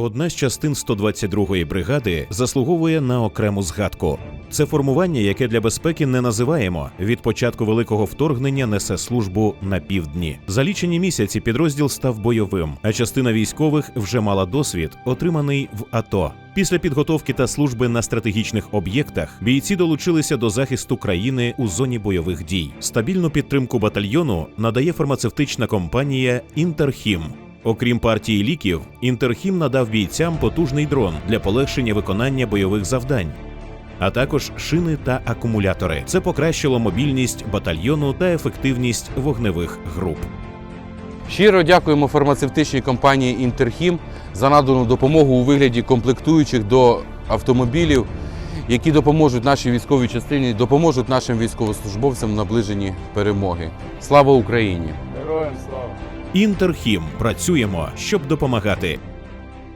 Одна з частин 122-ї бригади заслуговує на окрему згадку. Це формування, яке для безпеки не називаємо. Від початку великого вторгнення несе службу на півдні. За лічені місяці підрозділ став бойовим, а частина військових вже мала досвід, отриманий в АТО. Після підготовки та служби на стратегічних об'єктах бійці долучилися до захисту країни у зоні бойових дій. Стабільну підтримку батальйону надає фармацевтична компанія Інтерхім. Окрім партії ліків, Інтерхім надав бійцям потужний дрон для полегшення виконання бойових завдань. А також шини та акумулятори. Це покращило мобільність батальйону та ефективність вогневих груп. Щиро дякуємо фармацевтичній компанії Інтерхім за надану допомогу у вигляді комплектуючих до автомобілів, які допоможуть нашій військовій частині, допоможуть нашим військовослужбовцям в наближенні перемоги. Слава Україні! Героям слава! Інтерхім працюємо, щоб допомагати.